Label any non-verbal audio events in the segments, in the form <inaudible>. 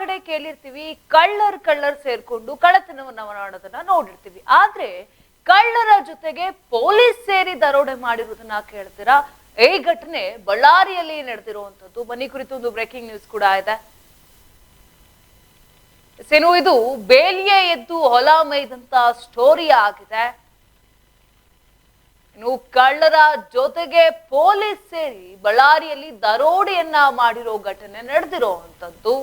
ಕಡೆ ಕೇಳಿರ್ತೀವಿ, ಕಳ್ಳರ್ ಕಳ್ಳರ್ ಸೇರ್ಕೊಂಡು ಕಳ್ಳತನವನ್ನ ಮಾಡೋದನ್ನ ನೋಡಿರ್ತೀವಿ. ಆದ್ರೆ ಕಳ್ಳರ ಜೊತೆಗೆ ಪೊಲೀಸ್ ಸೇರಿ ದರೋಡೆ ಮಾಡಿರೋದನ್ನ ಕೇಳ್ತೀರಾ? ಈ ಘಟನೆ ಬಳ್ಳಾರಿಯಲ್ಲಿ ನಡೆದಿರುವಂತದ್ದು. ಮನಿ ಕುರಿತು ಒಂದು ಬ್ರೇಕಿಂಗ್ ನ್ಯೂಸ್ ಕೂಡ ಇದೆ. ಸೇನು, ಇದು ಬೇಲಿಯೇ ಎದ್ದು ಹೊಲ ಮೈದಂತ ಸ್ಟೋರಿ ಆಗಿದೆ. ಇನ್ನು ಕಳ್ಳರ ಜೊತೆಗೆ ಪೊಲೀಸ್ ಸೇರಿ ಬಳ್ಳಾರಿಯಲ್ಲಿ ದರೋಡೆಯನ್ನ ಮಾಡಿರೋ ಘಟನೆ ನಡೆದಿರುವಂತದ್ದು.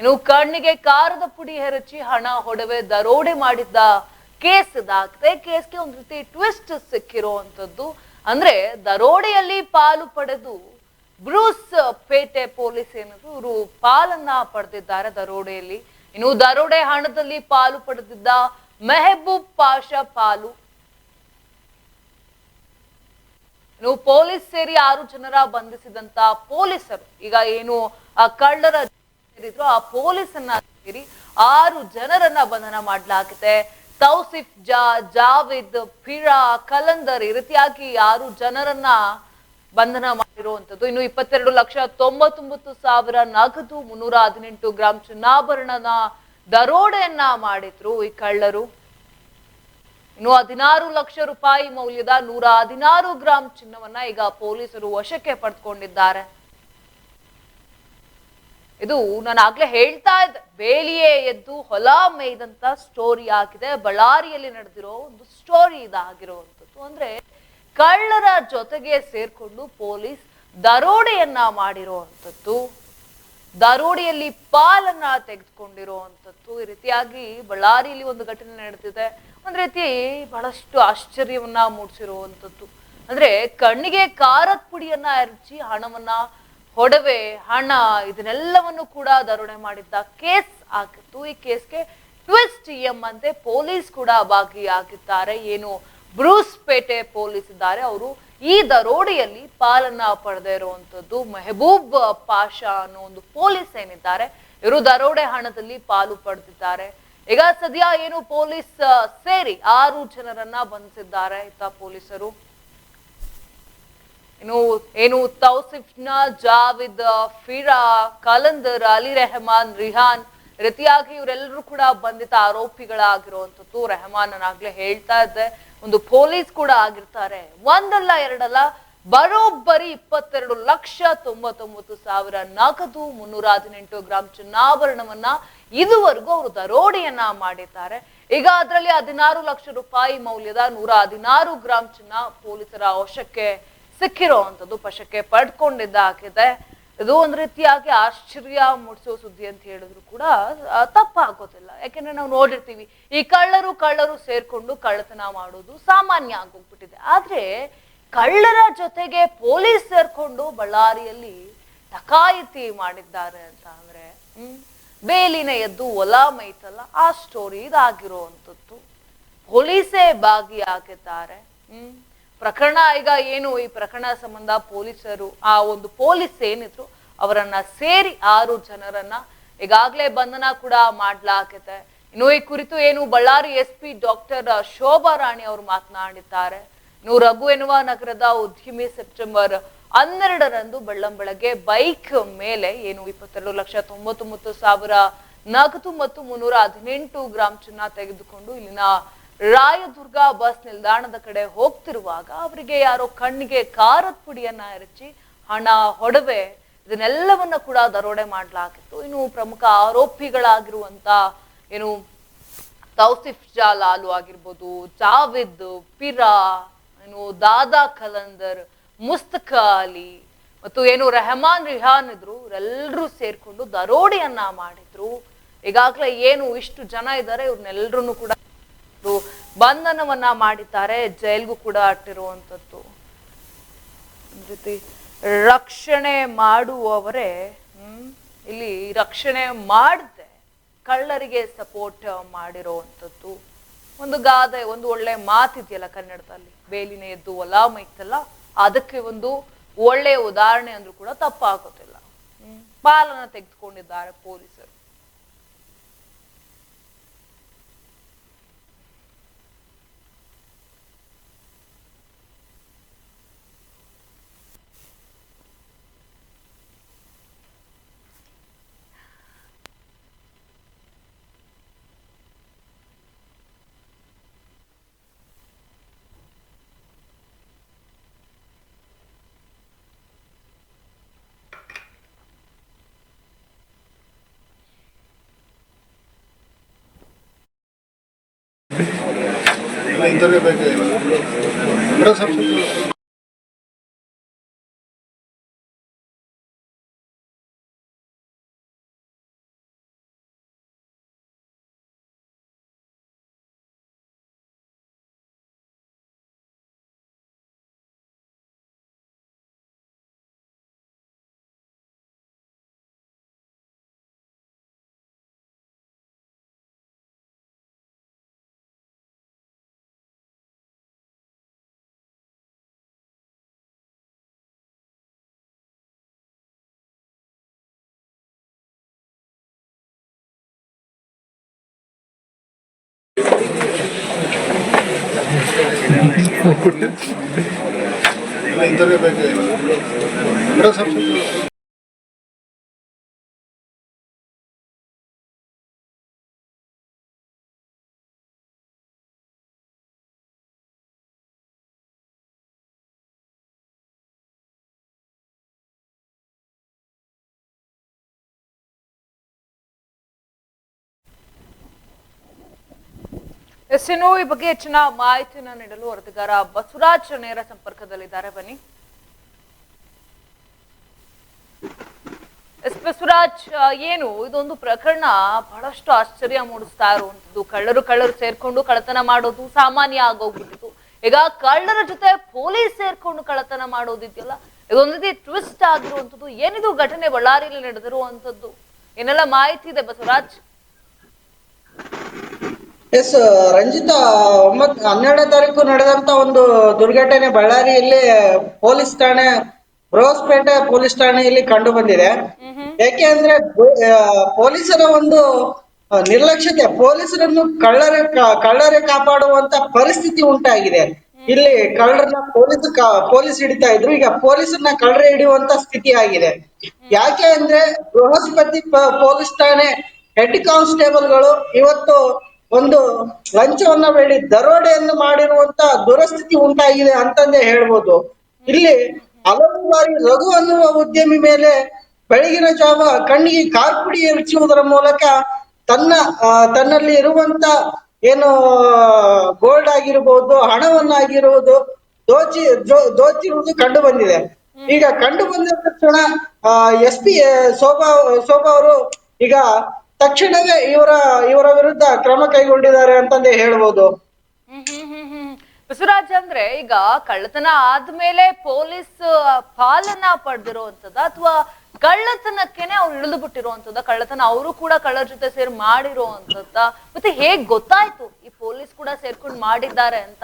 ಇನ್ನು ಕಣ್ಣಿಗೆ ಕಾರದ ಪುಡಿ ಎರಚಿ ಹಣ ಹೊಡವೆ ದರೋಡೆ ಮಾಡಿದ್ದ ಕೇಸ್ ದಾಖಲೆ ಕೇಸ್ಗೆ ಒಂದ್ ರೀತಿ ಟ್ವಿಸ್ಟ್ ಸಿಕ್ಕಿರುವಂತದ್ದು. ಅಂದ್ರೆ ದರೋಡೆಯಲ್ಲಿ ಪಾಲು ಪಡೆದು ಬ್ರೂಸ್ ಪೇಟೆ ಪೊಲೀಸ್ ಏನದು ಇವರು ಪಾಲನ್ನ ಪಡೆದಿದ್ದಾರೆ ದರೋಡೆಯಲ್ಲಿ. ಇನ್ನು ದರೋಡೆ ಹಣದಲ್ಲಿ ಪಾಲು ಪಡೆದಿದ್ದ ಮೆಹಬೂಬ್ ಪಾಷಾ ಪಾಲು. ಇನ್ನು ಪೊಲೀಸ್ ಸೇರಿ ಆರು ಜನರ ಬಂಧಿಸಿದಂತ ಪೊಲೀಸರು. ಈಗ ಏನು ಕಳ್ಳರ ಸೇರಿದ್ರು ಆ ಪೊಲೀಸನ್ನ ಸೇರಿ ಆರು ಜನರನ್ನ ಬಂಧನ ಮಾಡಲಾಗಿದೆ ತೌಸಿಫ್ ಜಾ, ಜಾವಿದ್, ಫಿರಾ, ಕಲಂದರ್ ಈ ರೀತಿಯಾಗಿ ಆರು ಜನರನ್ನ ಬಂಧನ ಮಾಡಿರುವಂತದ್ದು ಇನ್ನು ಇಪ್ಪತ್ತೆರಡು ಲಕ್ಷ ತೊಂಬತ್ತೊಂಬತ್ತು ಸಾವಿರ ನಗದು ಮುನ್ನೂರ ಹದಿನೆಂಟು ಗ್ರಾಂ ಚಿನ್ನಾಭರಣನ ದರೋಡೆಯನ್ನ ಮಾಡಿದ್ರು ಈ ಕಳ್ಳರು. ಇನ್ನು ಹದಿನಾರು ಲಕ್ಷ ರೂಪಾಯಿ ಮೌಲ್ಯದ ನೂರ ಹದಿನಾರು ಗ್ರಾಂ ಚಿನ್ನವನ್ನ ಈಗ ಪೊಲೀಸರು ವಶಕ್ಕೆ ಪಡೆದುಕೊಂಡಿದ್ದಾರೆ ಇದು ನಾನು ಆಗ್ಲೇ ಹೇಳ್ತಾ ಇದ್ದೆ. ಬೇಲಿಯೇ ಎದ್ದು ಹೊಲ ಮೇಯ್ದಂತ ಸ್ಟೋರಿ ಆಗಿದೆ. ಬಳ್ಳಾರಿಯಲ್ಲಿ ನಡೆದಿರೋ ಒಂದು ಸ್ಟೋರಿ ಇದಾಗಿರುವಂಥದ್ದು. ಅಂದ್ರೆ ಕಳ್ಳರ ಜೊತೆಗೆ ಸೇರ್ಕೊಂಡು ಪೊಲೀಸ್ ದರೋಡೆಯನ್ನ ಮಾಡಿರುವಂಥದ್ದು. ದರೋಡೆಯಲ್ಲಿ ಪಾಲನ್ನ ತೆಗೆದುಕೊಂಡಿರುವಂಥದ್ದು. ಈ ರೀತಿಯಾಗಿ ಬಳ್ಳಾರಿಯಲ್ಲಿ ಒಂದು ಘಟನೆ ನಡೆದಿದೆ. ಒಂದ್ ರೀತಿ ಬಹಳಷ್ಟು ಆಶ್ಚರ್ಯವನ್ನ ಮೂಡಿಸಿರುವಂಥದ್ದು. ಅಂದ್ರೆ ಕಣ್ಣಿಗೆ ಖಾರದ ಪುಡಿಯನ್ನ ಎರಚಿ ಹಣವನ್ನ ಹೊಡವೆ ಹಣ, ಇದನ್ನೆಲ್ಲವನ್ನು ಕೂಡ ದರೋಡೆ ಮಾಡಿದ್ದ ಕೇಸ್ ಆಗಿತ್ತು ಈ ಕೇಸ್ಗೆ ಟ್ವಿಸ್ಟ್ ಎಂಬಂತೆ ಪೊಲೀಸ್ ಕೂಡ ಭಾಗಿಯಾಗಿದ್ದಾರೆ. ಏನು ಬ್ರೂಸ್ ಪೇಟೆ ಪೊಲೀಸ್ ಇದ್ದಾರೆ. ಅವರು ಈ ದರೋಡೆಯಲ್ಲಿ ಪಾಲನ್ನ ಪಡೆದೇ ಇರುವಂತದ್ದು ಮೆಹಬೂಬ್ ಪಾಷಾ ಅನ್ನೋ ಒಂದು ಪೊಲೀಸ್ ಏನಿದ್ದಾರೆ, ಇವರು ದರೋಡೆ ಹಣದಲ್ಲಿ ಪಾಲು ಪಡೆದಿದ್ದಾರೆ. ಈಗ ಸದ್ಯ ಏನು ಪೊಲೀಸ್ ಸೇರಿ ಆರು ಜನರನ್ನ ಬಂಧಿಸಿದ್ದಾರೆ ಇತ್ತ ಪೊಲೀಸರು. ಇನ್ನು ಏನು ತೌಸಿಫ್ನ, ಜಾವಿದ್, ಫಿರಾ, ಕಲಂದರ್, ಅಲಿ ರೆಹಮಾನ್, ರಿಹಾನ್, ರೀತಿಯಾಗಿ ಇವರೆಲ್ಲರೂ ಕೂಡ ಬಂಧಿತ ಆರೋಪಿಗಳಾಗಿರುವಂಥದ್ದು ರೆಹಮಾನ್ ನಾಗ್ಲೇ ಹೇಳ್ತಾ ಇದ್ದೆ. ಒಂದು ಪೊಲೀಸ್ ಕೂಡ ಆಗಿರ್ತಾರೆ. ಒಂದಲ್ಲ, ಎರಡಲ್ಲ, ಬರೋಬ್ಬರಿ ಇಪ್ಪತ್ತೆರಡು ಲಕ್ಷ ತೊಂಬತ್ತೊಂಬತ್ತು ಸಾವಿರ ನಗದು ಮುನ್ನೂರ ಹದಿನೆಂಟು ಗ್ರಾಂ ಚಿನ್ನಾಭರಣವನ್ನ ಇದುವರೆಗೂ ಅವರು ದರೋಡೆಯನ್ನ ಮಾಡಿದ್ದಾರೆ. ಈಗ ಅದರಲ್ಲಿ ಹದಿನಾರು ಲಕ್ಷ ರೂಪಾಯಿ ಮೌಲ್ಯದ ನೂರ ಹದಿನಾರು ಗ್ರಾಂ ಚಿನ್ನ ಪೊಲೀಸರ ವಶಕ್ಕೆ ಸಿಕ್ಕಿರುವಂತದ್ದು ವಶಕ್ಕೆ ಪಡ್ಕೊಂಡಿದ್ದಾಗಿದೆ ಇದು ಒಂದು ರೀತಿಯಾಗಿ ಆಶ್ಚರ್ಯ ಮೂಡಿಸೋ ಸುದ್ದಿ ಅಂತ ಹೇಳಿದ್ರು ಕೂಡ ತಪ್ಪಾಗೋದಿಲ್ಲ. ಯಾಕೆಂದ್ರೆ ನಾವು ನೋಡಿರ್ತೀವಿ, ಈ ಕಳ್ಳರು ಕಳ್ಳರು ಸೇರ್ಕೊಂಡು ಕಳ್ಳತನ ಮಾಡೋದು ಸಾಮಾನ್ಯ ಆಗೋಗ್ಬಿಟ್ಟಿದೆ. ಆದ್ರೆ ಕಳ್ಳರ ಜೊತೆಗೆ ಪೊಲೀಸ್ ಸೇರ್ಕೊಂಡು ಬಳ್ಳಾರಿಯಲ್ಲಿ ಟಕಾಯಿತಿ ಮಾಡಿದ್ದಾರೆ ಅಂತ ಅಂದ್ರೆ, ಹ್ಮ್, ಬೇಲಿನ ಎದ್ದು ಒಲ ಮೈತಲ್ಲ ಆ ಸ್ಟೋರಿ ಇದಾಗಿರುವಂಥದ್ದು ಪೊಲೀಸೇ ಭಾಗಿಯಾಗಿದ್ದಾರೆ ಹ್ಮ್. ಪ್ರಕರಣ ಈಗ ಏನು? ಈ ಪ್ರಕರಣ ಸಂಬಂಧ ಪೊಲೀಸರು, ಆ ಒಂದು ಪೊಲೀಸ್ ಏನಿದ್ರು ಅವರನ್ನ ಸೇರಿ ಆರು ಜನರನ್ನ ಈಗಾಗಲೇ ಬಂಧನ ಕೂಡ ಮಾಡ್ಲಾಕತೆ ಇನ್ನು ಈ ಕುರಿತು ಏನು Ballari S P doctor Shobha Rani ಅವರು ಮಾತನಾಡಿದ್ದಾರೆ. ಇನ್ನು ರಘು ಎನ್ನುವ ನಗರದ ಉದ್ಯಮಿ ಸೆಪ್ಟೆಂಬರ್ ಹನ್ನೆರಡರಂದು ಬೆಳ್ಳಂಬೆಳಗ್ಗೆ ಬೈಕ್ ಮೇಲೆ ಏನು ಇಪ್ಪತ್ತೆರಡು ಲಕ್ಷ ತೊಂಬತ್ತೊಂಬತ್ತು ಸಾವಿರ ನಗದು ಮತ್ತು ಮುನ್ನೂರ ಹದಿನೆಂಟು ಗ್ರಾಂ ಚಿನ್ನ ತೆಗೆದುಕೊಂಡು ಇಲ್ಲಿನ ರಾಯದುರ್ಗ ಬಸ್ ನಿಲ್ದಾಣದ ಕಡೆ ಹೋಗ್ತಿರುವಾಗ ಅವರಿಗೆ ಯಾರೋ ಕಣ್ಣಿಗೆ ಖಾರದ ಪುಡಿಯನ್ನ ಎರಚಿ ಹಣ ಹೊಡವೆ ಇದನ್ನೆಲ್ಲವನ್ನ ಕೂಡ ದರೋಡೆ ಮಾಡಲಾಗಿತ್ತು. ಇನ್ನು ಪ್ರಮುಖ ಆರೋಪಿಗಳಾಗಿರುವಂತ ಏನು ತೌಸಿಫ್ ಜಾ ಲಾಲು ಆಗಿರ್ಬೋದು, ಜಾವಿದ್, ಪಿರಾ, ಏನು ದಾದಾ ಖಲಂದರ್ ಮುಸ್ತಕ ಅಲಿ ಮತ್ತು ಏನು ರೆಹಮಾನ್ ರಿಹಾನ್ ಇದ್ರು ಇವರೆಲ್ಲರೂ ಸೇರ್ಕೊಂಡು ದರೋಡೆಯನ್ನ ಮಾಡಿದ್ರು. ಈಗಾಗಲೇ ಏನು ಇಷ್ಟು ಜನ ಇದ್ದಾರೆ ಇವ್ರನ್ನೆಲ್ಲರೂ ಕೂಡ ಇವ್ರು ಬಂಧನವನ್ನ ಮಾಡಿದ್ದಾರೆ, ಜೈಲ್ಗೂ ಕೂಡ ರೀತಿ ರಕ್ಷಣೆ ಮಾಡುವವರೇ ಇಲ್ಲಿ ರಕ್ಷಣೆ ಮಾಡದೆ, ಕಳ್ಳರಿಗೆ ಸಪೋರ್ಟ್ ಮಾಡಿರೋವಂಥದ್ದು. ಒಂದು ಗಾದೆ, ಒಂದು ಒಳ್ಳೆ ಮಾತಿದೆಯಲ್ಲ ಕನ್ನಡದಲ್ಲಿ, ಬೇಲಿನ ಎದ್ದು ಒಲ ಮೈತಲ್ಲ, ಅದಕ್ಕೆ ಒಂದು ಒಳ್ಳೆಯ ಉದಾಹರಣೆ ಅಂದ್ರೂ ಕೂಡ ತಪ್ಪಾಗೋದಿಲ್ಲ. ಪಾಲನ ತೆಗೆದುಕೊಂಡಿದ್ದಾರೆ ಪೊಲೀಸರು. ಇಲ್ಲ ಇಂಥವ್ರಿಗೆ ಬೇಕಾಗಿಲ್ಲ ಮೇಡಮ್ ಸ್ವಲ್ಪ <laughs> ಇಲ್ಲ ಎಸ್ ಇನ್ನು ಈ ಬಗ್ಗೆ ಹೆಚ್ಚಿನ ಮಾಹಿತಿಯನ್ನು ನೀಡಲು ವರದಿಗಾರ ಬಸವರಾಜ್ ನೇರ ಸಂಪರ್ಕದಲ್ಲಿದ್ದಾರೆ. ಬನ್ನಿ. ಎಸ್. ಬಸವರಾಜ್ ಏನು? ಇದೊಂದು ಪ್ರಕರಣ ಬಹಳಷ್ಟು ಆಶ್ಚರ್ಯ ಮೂಡಿಸ್ತಾ ಇರುವಂತದ್ದು ಕಳ್ಳರು ಕಳ್ಳರು ಸೇರ್ಕೊಂಡು ಕಳ್ಳತನ ಮಾಡೋದು ಸಾಮಾನ್ಯ ಆಗೋಗ್ಬಿಟ್ಟಿತ್ತು. ಈಗ ಕಳ್ಳರ ಜೊತೆ ಪೊಲೀಸ್ ಸೇರ್ಕೊಂಡು ಕಳ್ಳತನ ಮಾಡೋದಿದೆಯಲ್ಲ, ಇದೊಂದು ರೀತಿ ಟ್ವಿಸ್ಟ್ ಆಗಿರುವಂತದ್ದು ಏನಿದು ಘಟನೆ ಬಳ್ಳಾರಿಯಲ್ಲಿ ನಡೆದಿರುವಂತದ್ದು ಏನೆಲ್ಲ ಮಾಹಿತಿ ಇದೆ ಬಸವರಾಜ್? ಎಸ್ ರಂಜಿತಾ ಒಂಬತ್ ಹನ್ನೆರಡನೇ ತಾರೀಕು ನಡೆದಂತ ಒಂದು ದುರ್ಘಟನೆ ಬಳ್ಳಾರಿಯಲ್ಲಿ ಪೊಲೀಸ್ ಠಾಣೆ ಬೃಹಸ್ಪೇಟೆ ಪೊಲೀಸ್ ಠಾಣೆಯಲ್ಲಿ ಕಂಡು ಬಂದಿದೆ. ಯಾಕೆ ಅಂದ್ರೆ ಪೊಲೀಸರ ಒಂದು ನಿರ್ಲಕ್ಷ್ಯತೆ ಪೊಲೀಸರನ್ನು ಕಳ್ಳರೆ ಕಳ್ಳರೆ ಕಾಪಾಡುವಂತ ಪರಿಸ್ಥಿತಿ ಉಂಟಾಗಿದೆ. ಇಲ್ಲಿ ಕಳ್ಳರನ್ನ ಪೊಲೀಸ್ ಪೊಲೀಸ್ ಹಿಡಿತಾ ಇದ್ರು ಈಗ ಪೊಲೀಸರನ್ನ ಕಳ್ಳರೆ ಹಿಡಿಯುವಂತ ಸ್ಥಿತಿ ಆಗಿದೆ. ಯಾಕೆ ಅಂದ್ರೆ ಬೃಹಸ್ಪತಿ ಪೊಲೀಸ್ ಠಾಣೆ ಹೆಡ್ ಕಾನ್ಸ್ಟೇಬಲ್ಗಳು ಇವತ್ತು ಒಂದು ಲಂಚವನ್ನ ಬೇಡಿ, ದರೋಡೆಯನ್ನು ಮಾಡಿರುವಂತ ದುರಸ್ಥಿತಿ ಉಂಟಾಗಿದೆ ಅಂತಂದೇ ಹೇಳ್ಬೋದು. ಇಲ್ಲಿ ಹಲವು ಬಾರಿ ರಘು ಅನ್ನುವ ಉದ್ಯಮಿ ಮೇಲೆ ಬೆಳಗಿನ ಜಾವ ಕಣ್ಣಿಗೆ ಕಾರ್ಪುಡಿ ಎರಚುವುದರ ಮೂಲಕ ತನ್ನ ತನ್ನಲ್ಲಿ ಇರುವಂತ ಏನು, ಗೋಲ್ಡ್ ಆಗಿರ್ಬೋದು, ಹಣವನ್ನಾಗಿರುವುದು ದೋಚಿ ದೋಚಿರುವುದು ಕಂಡು ಬಂದಿದೆ. ಈಗ ಕಂಡು ಬಂದ ತಕ್ಷಣ ಎಸ್ ಪಿ ಶೋಭಾ ಶೋಭಾ ಅವರು ಈಗ ತಕ್ಷಣವೇ ಇವರ ಇವರ ವಿರುದ್ಧ ಕ್ರಮ ಕೈಗೊಂಡಿದ್ದಾರೆ ಅಂತಂದೇ ಹೇಳ್ಬೋದು. ಬಸವರಾಜ್ ಅಂದ್ರೆ ಈಗ ಕಳ್ಳತನ ಆದ್ಮೇಲೆ ಪೊಲೀಸ್ ಪಾಲನ ಪಡೆದಿರುವಂತದ ಅಥವಾ ಕಳ್ಳತನಕ್ಕೆನೆ ಅವ್ರು ಇಳಿದು ಬಿಟ್ಟಿರುವಂತದ ಕಳ್ಳತನ ಅವರು ಕೂಡ ಕಳ್ಳರ ಜೊತೆ ಸೇರಿ ಮಾಡಿರುವಂತದ್ದ ಮತ್ತೆ ಹೇಗ್ ಗೊತ್ತಾಯ್ತು ಈ ಪೊಲೀಸ್ ಕೂಡ ಸೇರ್ಕೊಂಡು ಮಾಡಿದ್ದಾರೆ ಅಂತ?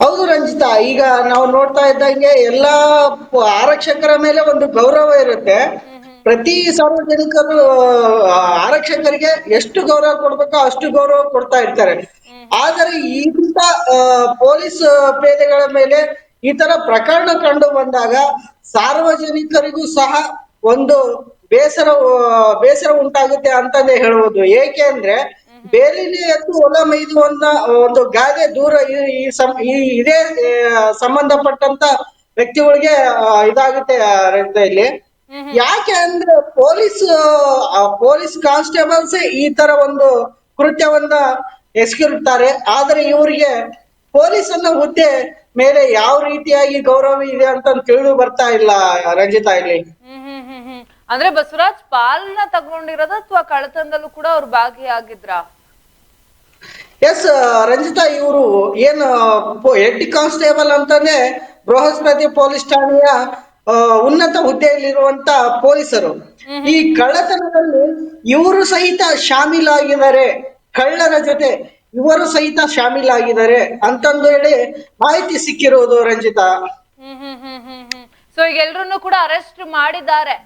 ಹೌದು ರಂಜಿತಾ ಈಗ ನಾವು ನೋಡ್ತಾ ಇದ್ದಂಗೆ ಎಲ್ಲಾ ಆರಕ್ಷಕರ ಮೇಲೆ ಒಂದು ಗೌರವ ಇರುತ್ತೆ. ಪ್ರತಿ ಸಾರ್ವಜನಿಕರು ಆರಕ್ಷಕರಿಗೆ ಎಷ್ಟು ಗೌರವ ಕೊಡ್ಬೇಕೋ ಅಷ್ಟು ಗೌರವ ಕೊಡ್ತಾ ಇರ್ತಾರೆ. ಆದರೆ ಇಂಥ ಪೊಲೀಸ್ ಪೇದೆಗಳ ಮೇಲೆ ಈ ತರ ಪ್ರಕರಣ ಕಂಡು ಬಂದಾಗ ಸಾರ್ವಜನಿಕರಿಗೂ ಸಹ ಒಂದು ಬೇಸರ ಬೇಸರ ಉಂಟಾಗುತ್ತೆ ಅಂತಾನೆ ಹೇಳ್ಬೋದು ಏಕೆ ಅಂದ್ರೆ ಬೇಲಿನೇ ಎತ್ತು ಹೊಲ ಮೈದುವನ್ನ ಒಂದು ಗಾದೆ ದೂರ ಈ- ಇದೇ ಸಂಬಂಧಪಟ್ಟಂತ ವ್ಯಕ್ತಿಗಳಿಗೆ ಇದಾಗುತ್ತೆ ಇಲ್ಲಿ. ಯಾಕೆ ಅಂದ್ರೆ ಪೊಲೀಸ್ ಆ, ಪೊಲೀಸ್ ಕಾನ್ಸ್ಟೇಬಲ್ಸ್ ಈ ತರ ಒಂದು ಕೃತ್ಯವನ್ನ ಎಸಗಿರುತ್ತಾರೆ. ಆದ್ರೆ ಇವರಿಗೆ ಪೊಲೀಸ್ ಅನ್ನೋ ಹುದ್ದೆ ಮೇಲೆ ಯಾವ ರೀತಿಯಾಗಿ ಗೌರವ ಇದೆ ಅಂತ ತಿಳಿದು ಬರ್ತಾ ಇಲ್ಲ ರಂಜಿತಾ ಇಲ್ಲಿ. ಅಂದ್ರೆ ಬಸವರಾಜ್ ಪಾಲ್ನ ತಗೊಂಡಿರೋದು ಅಥವಾ ಕಳ್ಳತನದಲ್ಲೂ ಕೂಡ ಅವ್ರು ಭಾಗಿಯಾಗಿದ್ರ? ಎಸ್ ರಂಜಿತಾ ಇವರು ಏನು ಹೆಡ್ ಕಾನ್ಸ್ಟೇಬಲ್ ಅಂತಾನೆ ಬೃಹಸ್ಪತಿ ಪೊಲೀಸ್ ಠಾಣೆಯ ಉನ್ನತ ಹುದ್ದೆಯಲ್ಲಿರುವಂತ ಪೊಲೀಸರು. ಈ ಕಳ್ಳತನದಲ್ಲಿ ಇವರು ಸಹಿತ ಶಾಮೀಲಾಗಿದ್ದಾರೆ. ಕಳ್ಳರ ಜೊತೆ ಇವರು ಸಹಿತ ಶಾಮೀಲಾಗಿದ್ದಾರೆ ಅಂತಂದು ಹೇಳಿ ಮಾಹಿತಿ ಸಿಕ್ಕಿರುವುದು ರಂಜಿತಾ. ಹ್ಮ್ ಹ್ಮ್ ಹ್ಮ್ ಹ್ಮ್ ಹ್ಮ್. ಸೊ ಈಗ ಎಲ್ರನ್ನೂ ಕೂಡ ಅರೆಸ್ಟ್ ಮಾಡಿದ್ದಾರೆ.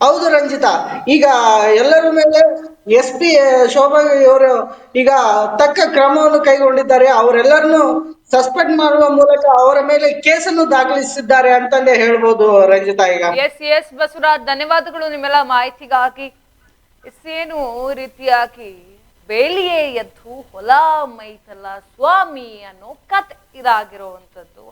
ಹೌದು ರಂಜಿತಾ. ಈಗ ಎಲ್ಲರ ಮೇಲೆ ಎಸ್ ಪಿ, ಶೋಭಾ ಇವರು ಈಗ ತಕ್ಕ ಕ್ರಮವನ್ನು ಕೈಗೊಂಡಿದ್ದಾರೆ. ಅವರೆಲ್ಲರನ್ನು ಸಸ್ಪೆಂಡ್ ಮಾಡುವ ಮೂಲಕ ಅವರ ಮೇಲೆ ಕೇಸನ್ನು ದಾಖಲಿಸಿದ್ದಾರೆ ಅಂತಂದೇ ಹೇಳ್ಬೋದು ರಂಜಿತಾ ಈಗ. ಎಸ್ ಎಸ್ ಬಸವರಾಜ್, ಧನ್ಯವಾದಗಳು ನಿಮ್ಮೆಲ್ಲ ಮಾಹಿತಿಗಾಗಿ. ಏನು ರೀತಿಯಾಗಿ ಬೇಲಿಯೇ ಎದ್ದು ಹೊಲ ಮೈತಲ್ಲ ಸ್ವಾಮಿ ಅನ್ನೋ ಕತ್ ಇದಾಗಿರುವಂತದ್ದು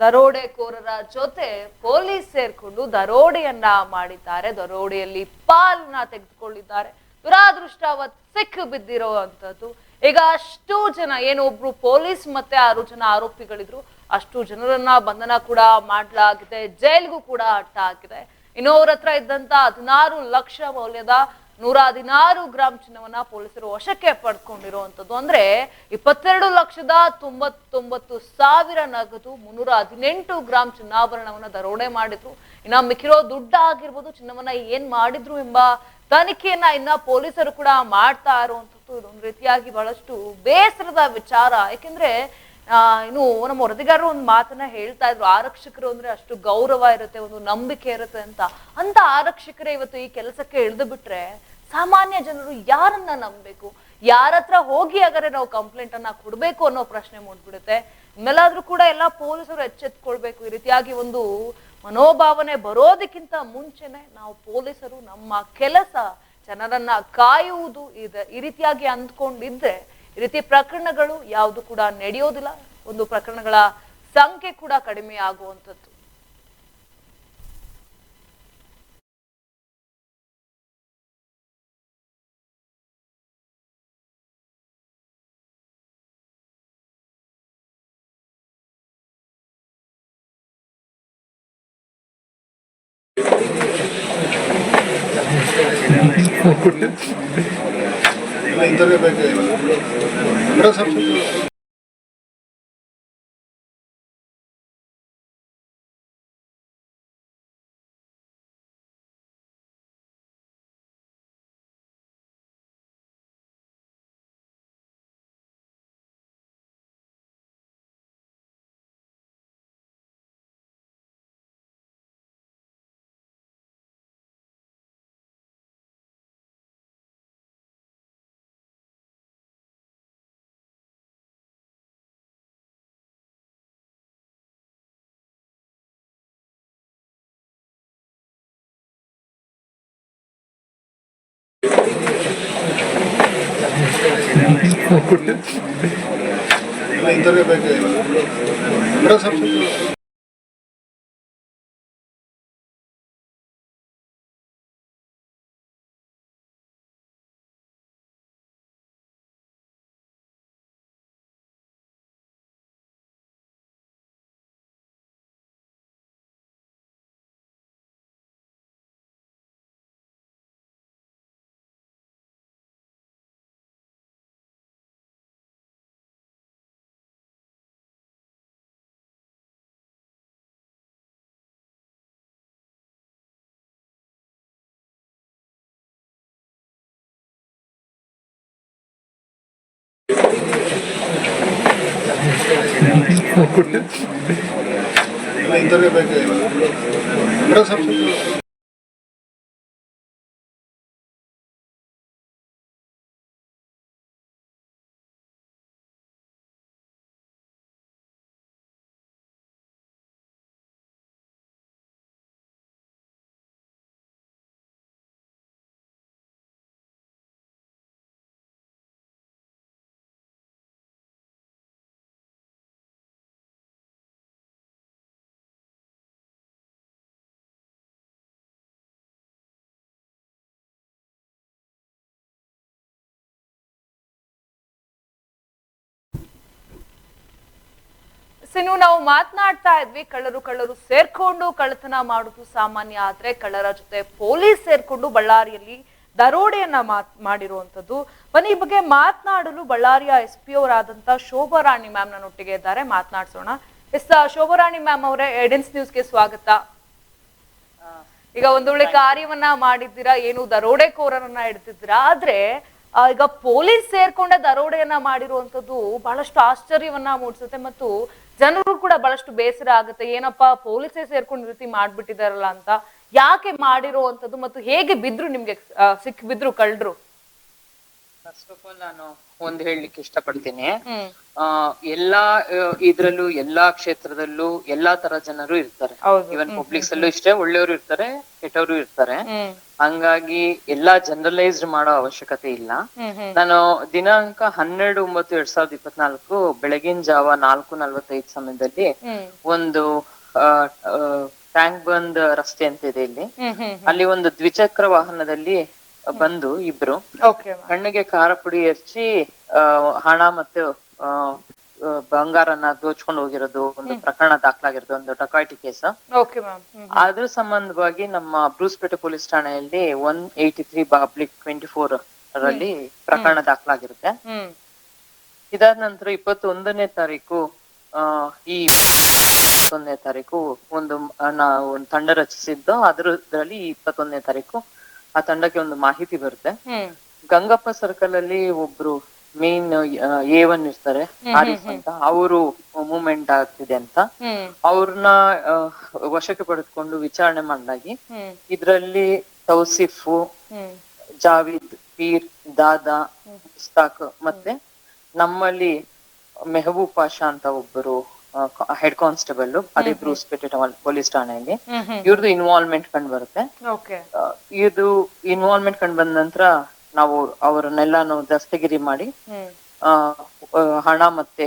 ದರೋಡೆಕೋರರ ಜೊತೆ ಪೊಲೀಸ್ ಸೇರ್ಕೊಂಡು ದರೋಡೆಯನ್ನ ಮಾಡಿದ್ದಾರೆ. ದರೋಡೆಯಲ್ಲಿ ಪಾಲನ್ನ ತೆಗೆದುಕೊಂಡಿದ್ದಾರೆ. ದುರಾದೃಷ್ಟವತ್ ಸಿಕ್ಕು ಬಿದ್ದಿರುವಂತದ್ದು ಈಗ ಅಷ್ಟು ಜನ ಏನು ಒಬ್ರು ಪೊಲೀಸ್ ಮತ್ತೆ ಆರು ಜನ ಆರೋಪಿಗಳಿದ್ರು. ಅಷ್ಟು ಜನರನ್ನ ಬಂಧನ ಕೂಡ ಮಾಡಲಾಗಿದೆ. ಜೈಲ್ಗೂ ಕೂಡ ಅಟ್ಟ ಹಾಕಿದೆ ಹತ್ರ ಇದ್ದಂತ ಹದಿನಾರು ಲಕ್ಷ ಮೌಲ್ಯದ ನೂರ ಹದಿನಾರು ಗ್ರಾಂ ಚಿನ್ನವನ್ನ ಪೊಲೀಸರು ವಶಕ್ಕೆ ಪಡ್ಕೊಂಡಿರುವಂತದ್ದು. ಅಂದ್ರೆ ಇಪ್ಪತ್ತೆರಡು ಲಕ್ಷದ ತೊಂಬತ್ತೊಂಬತ್ತು ಸಾವಿರ ನಗದು ಮುನ್ನೂರ ಹದಿನೆಂಟು ಗ್ರಾಂ ಚಿನ್ನಾಭರಣವನ್ನ ದರೋಡೆ ಮಾಡಿದ್ರು. ಇನ್ನ ಮಿಕ್ಕಿರೋ ದುಡ್ಡ ಆಗಿರ್ಬೋದು ಚಿನ್ನವನ್ನ ಏನ್ ಮಾಡಿದ್ರು ಎಂಬ ತನಿಖೆಯನ್ನ ಇನ್ನ ಪೊಲೀಸರು ಕೂಡ ಮಾಡ್ತಾ ಇರುವಂತದ್ದು ಇದೊಂದು ರೀತಿಯಾಗಿ ಬಹಳಷ್ಟು ಬೇಸರದ ವಿಚಾರ. ಯಾಕೆಂದ್ರೆ ಆ, ಇನ್ನು ನಮ್ಮ ವರದಿಗಾರರು ಒಂದು ಮಾತನ್ನ ಹೇಳ್ತಾ ಇದ್ರು. ಆರಕ್ಷಕರು ಅಂದ್ರೆ ಅಷ್ಟು ಗೌರವ ಇರುತ್ತೆ ಒಂದು ನಂಬಿಕೆ ಇರುತ್ತೆ ಅಂತ. ಅಂತ ಆರಕ್ಷಕರೇ ಇವತ್ತು ಈ ಕೆಲಸಕ್ಕೆ ಇಳಿದು ಬಿಟ್ರೆ ಸಾಮಾನ್ಯ ಜನರು ಯಾರನ್ನ ನಂಬಬೇಕು? ಯಾರ ಹತ್ರ ಹೋಗಿ ಹಾಗಾದ್ರೆ ನಾವು ಕಂಪ್ಲೇಂಟ್ ಅನ್ನ ಕೊಡ್ಬೇಕು ಅನ್ನೋ ಪ್ರಶ್ನೆ ಮೂಡ್ಬಿಡುತ್ತೆ. ಇನ್ಮೇಲಾದ್ರೂ ಕೂಡ ಎಲ್ಲ ಪೊಲೀಸರು ಎಚ್ಚೆತ್ಕೊಳ್ಬೇಕು. ಈ ರೀತಿಯಾಗಿ ಒಂದು ಮನೋಭಾವನೆ ಬರೋದಕ್ಕಿಂತ ಮುಂಚೆನೆ ನಾವು ಪೊಲೀಸರು ನಮ್ಮ ಕೆಲಸ ಜನರನ್ನ ಕಾಯುವುದು ಇದೆ, ಈ ರೀತಿಯಾಗಿ ಅಂದ್ಕೊಂಡಿದ್ರೆ ಈ ರೀತಿ ಪ್ರಕರಣಗಳು ಯಾವುದು ಕೂಡ ನಡೆಯೋದಿಲ್ಲ. ಒಂದು ಪ್ರಕರಣಗಳ ಸಂಖ್ಯೆ ಕೂಡ ಕಡಿಮೆ ಆಗುವಂಥದ್ದು. ¿Por? ಇಲ್ಲ ಇಂಥದ್ದೇ ಸಿನು ನಾವು ಮಾತನಾಡ್ತಾ ಇದ್ವಿ. ಕಳ್ಳರು ಕಳ್ಳರು ಸೇರ್ಕೊಂಡು ಕಳ್ಳತನ ಮಾಡುದು ಸಾಮಾನ್ಯ. ಆದ್ರೆ ಕಳ್ಳರ ಜೊತೆ ಪೊಲೀಸ್ ಸೇರ್ಕೊಂಡು ಬಳ್ಳಾರಿಯಲ್ಲಿ ದರೋಡೆಯನ್ನ ಮಾತ್ ಮಾಡಿರುವಂತದ್ದು ಮನೆ ಈ ಬಗ್ಗೆ ಮಾತನಾಡಲು ಬಳ್ಳಾರಿಯ ಎಸ್ ಪಿ ಅವರಾದಂತ ಶೋಭಾರಾಣಿ ಮ್ಯಾಮ್ ನನ್ನೊಟ್ಟಿಗೆ ಇದ್ದಾರೆ. ಮಾತನಾಡ್ಸೋಣ. ಎಸ್ ಶೋಭಾರಾಣಿ ಮ್ಯಾಮ್ ಅವರೇ ಎಡೆನ್ಸ್ ನ್ಯೂಸ್ಗೆ ಸ್ವಾಗತ. ಈಗ ಒಂದೊಳ್ಳೆ ಕಾರ್ಯವನ್ನ ಮಾಡಿದ್ದೀರಾ ಏನು ದರೋಡೆಕೋರರನ್ನ ಹಿಡ್ತಿದ್ದೀರಾ ಆದ್ರೆ ಈಗ ಪೊಲೀಸ್ ಸೇರ್ಕೊಂಡೆ ದರೋಡೆಯನ್ನ ಮಾಡಿರುವಂತದ್ದು ಬಹಳಷ್ಟು ಆಶ್ಚರ್ಯವನ್ನ ಮೂಡಿಸುತ್ತೆ. ಮತ್ತು ಜನರು ಕೂಡ ಬಹಳಷ್ಟು ಬೇಸರ ಆಗುತ್ತೆ. ಏನಪ್ಪಾ, ಪೊಲೀಸೇ ಸೇರ್ಕೊಂಡು ರೀತಿ ಮಾಡ್ಬಿಟ್ಟಿದಾರಲ್ಲ ಅಂತ. ಯಾಕೆ ಮಾಡಿರುವಂತದ್ದು ಮತ್ತು ಹೇಗೆ ಬಿದ್ರು ನಿಮ್ಗೆ ಸಿಕ್, ಬಿದ್ರು ಕಳ್ರು ಫಸ್ಟ್ ಆಫ್ ಆಲ್ ನಾನು ಒಂದು ಹೇಳಲಿಕ್ಕೆ ಇಷ್ಟಪಡ್ತೀನಿ. ಆ ಎಲ್ಲಾ ಇದ್ರಲ್ಲೂ ಎಲ್ಲಾ ಕ್ಷೇತ್ರದಲ್ಲೂ ಎಲ್ಲಾ ತರ ಜನರು ಇರ್ತಾರೆ. ಇವನ್ ಪಬ್ಲಿಕ್ಸ್ ಅಲ್ಲೂ ಇಷ್ಟೇ ಒಳ್ಳೆಯವರು ಇರ್ತಾರೆ ಕೆಟ್ಟವರು ಇರ್ತಾರೆ. ಹಂಗಾಗಿ ಎಲ್ಲಾ ಜನರಲೈಸ್ಡ್ ಮಾಡೋ ಅವಶ್ಯಕತೆ ಇಲ್ಲ. ನಾನು ದಿನಾಂಕ ಹನ್ನೆರಡು ಒಂಬತ್ತು ಎರಡ್ ಸಾವಿರದ ಇಪ್ಪತ್ನಾಲ್ಕು ಬೆಳಗಿನ ಜಾವ ನಾಲ್ಕು ನಲ್ವತ್ತೈದು ಸಮಯದಲ್ಲಿ ಒಂದು ಟ್ಯಾಂಕ್ ಬಂದ್ ರಸ್ತೆ ಅಂತ ಇದೆ ಇಲ್ಲಿ ಅಲ್ಲಿ ಒಂದು ದ್ವಿಚಕ್ರ ವಾಹನದಲ್ಲಿ ಬಂದು ಇಬ್ರು. ಹಣ್ಣಿಗೆ ಕಣ್ಣಿಗೆ ಖಾರ ಪುಡಿ ಹಚ್ಚಿ ಹಣ ಮತ್ತೆ ಬಂಗಾರನ ದೋಚ್ಕೊಂಡು ಹೋಗಿರೋದು ಒಂದು ಪ್ರಕರಣ ದಾಖಲಾಗಿರೋದು ಒಂದು ಡಕಾಯಿಟಿ ಕೇಸ್. ಅದ್ರ ಸಂಬಂಧವಾಗಿ ನಮ್ಮ ಬ್ರೂಸ್ಪೇಟೆ ಪೊಲೀಸ್ ಠಾಣೆಯಲ್ಲಿ one eighty three public twenty four ರಲ್ಲಿ ಪ್ರಕರಣ ದಾಖಲಾಗಿರುತ್ತೆ. ಇದಾದ ನಂತರ ಇಪ್ಪತ್ತೊಂದನೇ ತಾರೀಕು ಈ ಇಪ್ಪತ್ತೊಂದನೇ ತಾರೀಕು ಒಂದು ನಾವು ಒಂದು ತಂಡ ರಚಿಸಿದ್ದು ಅದರಲ್ಲಿ ಇಪ್ಪತ್ತೊಂದನೇ ತಾರೀಕು ಆ ತಂಡಕ್ಕೆ ಒಂದು ಮಾಹಿತಿ ಬರುತ್ತೆ. ಗಂಗಪ್ಪ ಸರ್ಕಲ್ ಅಲ್ಲಿ ಒಬ್ರು ಮೇನ್ ಎ ಒನ್ ಇರ್ತಾರೆ. ಆರಿಫ್ ಅಂತ. ಅವರು ಮೂವ್ಮೆಂಟ್ ಆಗ್ತಿದೆ ಅಂತ. ಅವ್ರನ್ನ ವಶಕ್ಕೆ ಪಡೆದುಕೊಂಡು ವಿಚಾರಣೆ ಮಾಡಲಾಗಿ ಹ್ಮ್. ಇದ್ರಲ್ಲಿ ತೌಸಿಫ್ ಜಾವೀದ್ ಪೀರ್ ದಾದಾ ಮುಸ್ತಾಕ್ ಮತ್ತೆ ನಮ್ಮಲ್ಲಿ ಮೆಹಬೂಬ್ ಪಾಷಾ ಅಂತ ಒಬ್ಬರು ಹೆಡ್ ಕಾನ್ಸ್ಟೇಬಲ್ ಅದೇ ಬ್ರೂಸ್ಪೇಟೆ ಪೊಲೀಸ್ ಠಾಣೆಯಲ್ಲಿ. ಇವ್ರದ್ದು ಇನ್ವಾಲ್ವ್ಮೆಂಟ್ ಕಂಡು ಬರುತ್ತೆ. ಇದು ಇನ್ವಾಲ್ವ್ಮೆಂಟ್ ಕಂಡು ಬಂದ ನಂತರ ನಾವು ಅವರನ್ನೆಲ್ಲಾನು ದಸ್ತಗಿರಿ ಮಾಡಿ ಹಣ ಮತ್ತೆ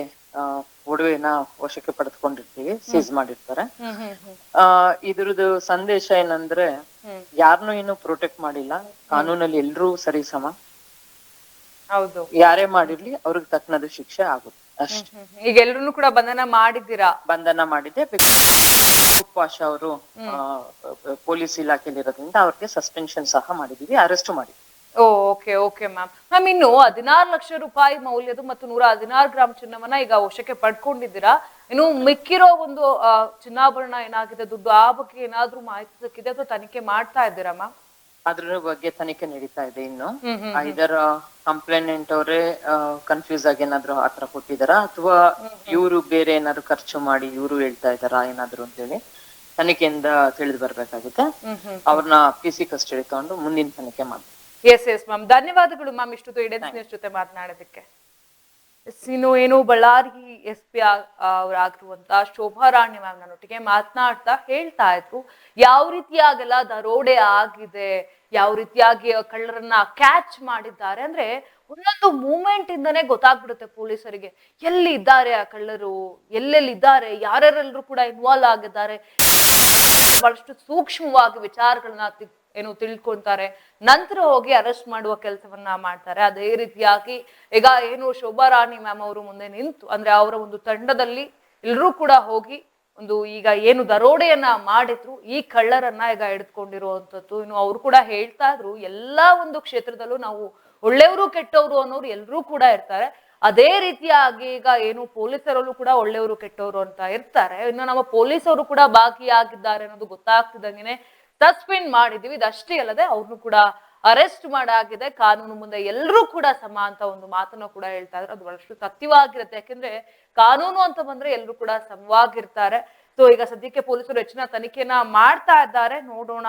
ಒಡವೆನ ವಶಕ್ಕೆ ಪಡೆದುಕೊಂಡಿರ್ತೀವಿ ಸೀಸ್ ಮಾಡಿರ್ತಾರೆ. ಇದ್ರದ್ದು ಸಂದೇಶ ಏನಂದ್ರೆ ಯಾರನ್ನು ಏನು ಪ್ರೊಟೆಕ್ಟ್ ಮಾಡಿಲ್ಲ. ಕಾನೂನಲ್ಲಿ ಎಲ್ರೂ ಸರಿಸಮ ಯಾರೇ ಮಾಡಿರ್ಲಿ ಅವ್ರಿಗೆ ತಕ್ಕನದು ಶಿಕ್ಷೆ ಆಗುತ್ತೆ. ಅಷ್ಟೇ. ಈಗ ಎಲ್ರು ಕೂಡ ಬಂಧನ ಮಾಡಿದ್ದೀರಾ? ಬಂಧನ ಮಾಡಿದೆ ಪಾಷ ಅವರು ಪೊಲೀಸ್ ಇಲಾಖೆಯಲ್ಲಿ ಇರೋದ್ರಿಂದ ಅವ್ರಿಗೆ ಸಸ್ಪೆನ್ಷನ್ ಸಹ ಮಾಡಿದೀವಿ ಅರೆಸ್ಟ್ ಮಾಡಿ ಓಕೆ ಓಕೆ ಮ್ಯಾಮ್. ಮ್ಯಾಮ್ ಇನ್ನು ಹದಿನಾರು ಲಕ್ಷ ರೂಪಾಯಿ ಮೌಲ್ಯದ ಮತ್ತು ನೂರ ಹದಿನಾರು ಗ್ರಾಮ್ ಚಿನ್ನವನ್ನ ಈಗ ವಶಕ್ಕೆ ಪಡ್ಕೊಂಡಿದ್ದೀರಾ? ಇನ್ನು ಮಿಕ್ಕಿರೋ ಒಂದು ಚಿನ್ನಾಭರಣ ಏನಾಗಿದೆ? ದುಡ್ಡು ಆ ಬಗ್ಗೆ ಏನಾದ್ರೂ ಮಾಹಿತಿ ಸಿಕ್ಕಿದೆ ಅಥವಾ ತನಿಖೆ ಮಾಡ್ತಾ ಇದ್ದೀರಾ ಮ್ಯಾಮ್? ಅದ್ರ ಬಗ್ಗೆ ತನಿಖೆ ನಡೀತಾ ಇದೆ ಇನ್ನು. ಇದರ ಕಂಪ್ಲೇನೆಂಟ್ ಅವರೇ ಕನ್ಫ್ಯೂಸ್ ಆಗಿ ಏನಾದ್ರು ಆತರ ಕೊಟ್ಟಿದಾರಾ ಅಥವಾ ಇವರು ಬೇರೆ ಏನಾದ್ರು ಖರ್ಚು ಮಾಡಿ ಇವರು ಹೇಳ್ತಾ ಇದಾರಾ ಏನಾದ್ರು ಅಂತೇಳಿ ತನಿಖೆಯಿಂದ ತಿಳಿದು ಬರ್ಬೇಕಾಗುತ್ತೆ. ಅವ್ರನ್ನ ಪಿ ಸಿ ಕಸ್ಟಡಿ ತಗೊಂಡು ಮುಂದಿನ ತನಿಖೆ ಮಾಡ್ತೀವಿ ಎಸ್ ಎಸ್ ಮ್ಯಾಮ್ ಧನ್ಯವಾದಗಳು ಮ್ಯಾಮ್ ಇಷ್ಟು ಜೊತೆ ಮಾತನಾಡೋದಕ್ಕೆ. ಇನ್ನು ಏನು ಬಳ್ಳಾರಿ ಎಸ್ ಪಿ ಅವರಾಗಿರುವಂತ ಶೋಭಾ ರಾಣಿ ಮ್ಯಾಮ್ ನನ್ನೊಟ್ಟಿಗೆ ಮಾತನಾಡ್ತಾ ಹೇಳ್ತಾ ಇದ್ರು, ಯಾವ ರೀತಿಯಾಗೆಲ್ಲ ದರೋಡೆ ಆಗಿದೆ, ಯಾವ ರೀತಿಯಾಗಿ ಕಳ್ಳರನ್ನ ಕ್ಯಾಚ್ ಮಾಡಿದ್ದಾರೆ ಅಂದ್ರೆ ಒಂದೊಂದು ಮೂಮೆಂಟ್ ಇಂದನೇ ಗೊತ್ತಾಗ್ಬಿಡುತ್ತೆ ಪೊಲೀಸರಿಗೆ. ಎಲ್ಲಿ ಇದ್ದಾರೆ ಆ ಕಳ್ಳರು ಎಲ್ಲೆಲ್ಲಿ ಇದ್ದಾರೆ ಯಾರ್ಯಾರೆಲ್ಲರೂ ಕೂಡ ಇನ್ವಾಲ್ವ್ ಆಗಿದ್ದಾರೆ, ಬಹಳಷ್ಟು ಸೂಕ್ಷ್ಮವಾಗಿ ವಿಚಾರಗಳನ್ನ ಏನು ತಿಳ್ಕೊಂತಾರೆ. ನಂತರ ಹೋಗಿ ಅರೆಸ್ಟ್ ಮಾಡುವ ಕೆಲಸವನ್ನ ಮಾಡ್ತಾರೆ. ಅದೇ ರೀತಿಯಾಗಿ ಈಗ ಏನು ಶೋಭಾ ರಾಣಿ ಮ್ಯಾಮ್ ಅವರು ಮುಂದೆ ನಿಂತು, ಅಂದ್ರೆ ಅವರ ಒಂದು ತಂಡದಲ್ಲಿ ಎಲ್ಲರೂ ಕೂಡ ಹೋಗಿ ಒಂದು ಈಗ ಏನು ದರೋಡೆಯನ್ನ ಮಾಡಿದ್ರು, ಈ ಕಳ್ಳರನ್ನ ಈಗ ಹಿಡಿದುಕೊಂಡಿರುವಂತದ್ದು ಇನ್ನು ಅವ್ರು ಕೂಡ ಹೇಳ್ತಾ ಇದ್ರು, ಎಲ್ಲಾ ಒಂದು ಕ್ಷೇತ್ರದಲ್ಲೂ ನಾವು ಒಳ್ಳೆಯವರು ಕೆಟ್ಟವರು ಅನ್ನೋರು ಎಲ್ಲರೂ ಕೂಡ ಇರ್ತಾರೆ. ಅದೇ ರೀತಿಯಾಗಿ ಈಗ ಏನು ಪೊಲೀಸರಲ್ಲೂ ಕೂಡ ಒಳ್ಳೆಯವರು ಕೆಟ್ಟವರು ಅಂತ ಇರ್ತಾರೆ. ಇನ್ನು ನಮ್ಮ ಪೊಲೀಸರು ಕೂಡ ಭಾಗಿಯಾಗಿದ್ದಾರೆ ಅನ್ನೋದು ಗೊತ್ತಾಗ್ತಿದ್ದಂಗೆನೆ ಸಸ್ಪೆಂಡ್ ಮಾಡಿದೀವಿ. ಇದಷ್ಟೇ ಅಲ್ಲದೆ ಅವ್ರನ್ನು ಕೂಡ ಅರೆಸ್ಟ್ ಮಾಡಾಗಿದೆ ಕಾನೂನು ಮುಂದೆ ಎಲ್ಲರೂ ಕೂಡ ಸಮ ಅಂತ ಒಂದು ಮಾತನ್ನು ಕೂಡ ಹೇಳ್ತಾ ಇದ್ರು. ಅದು ಬಹಳಷ್ಟು ಸತ್ಯವಾಗಿರುತ್ತೆ. ಯಾಕೆಂದ್ರೆ ಕಾನೂನು ಅಂತ ಬಂದ್ರೆ ಎಲ್ಲರೂ ಕೂಡ ಸಮವಾಗಿರ್ತಾರೆ. ಸೊ ಈಗ ಸದ್ಯಕ್ಕೆ ಪೊಲೀಸರು ಹೆಚ್ಚಿನ ತನಿಖೆನ ಮಾಡ್ತಾ ಇದ್ದಾರೆ. ನೋಡೋಣ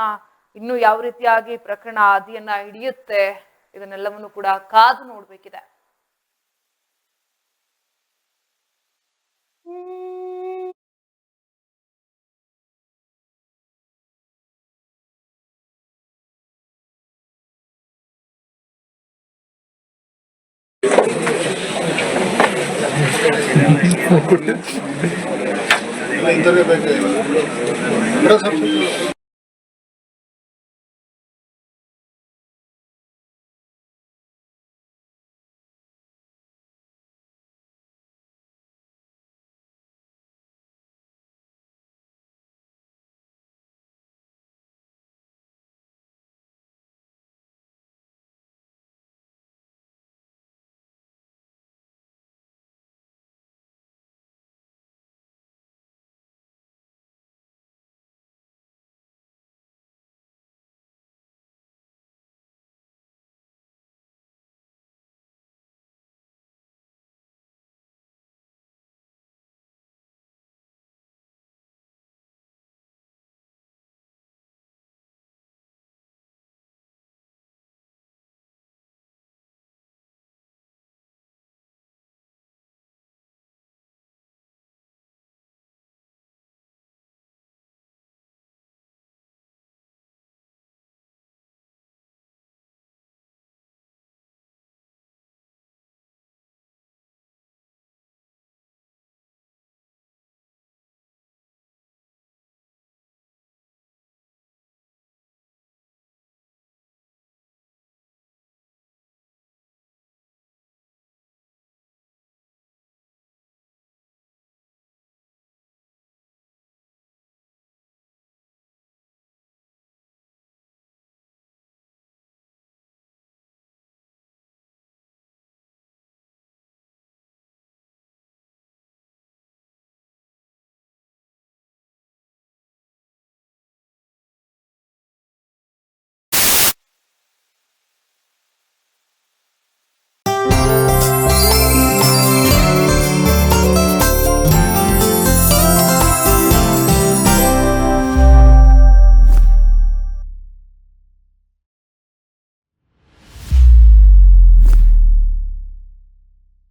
ಇನ್ನು ಯಾವ ರೀತಿಯಾಗಿ ಪ್ರಕರಣ ಆದಿಯನ್ನ ಹಿಡಿಯುತ್ತೆ. ಇದನ್ನೆಲ್ಲವನ್ನು ಕೂಡ ಕಾದು ನೋಡ್ಬೇಕಿದೆ.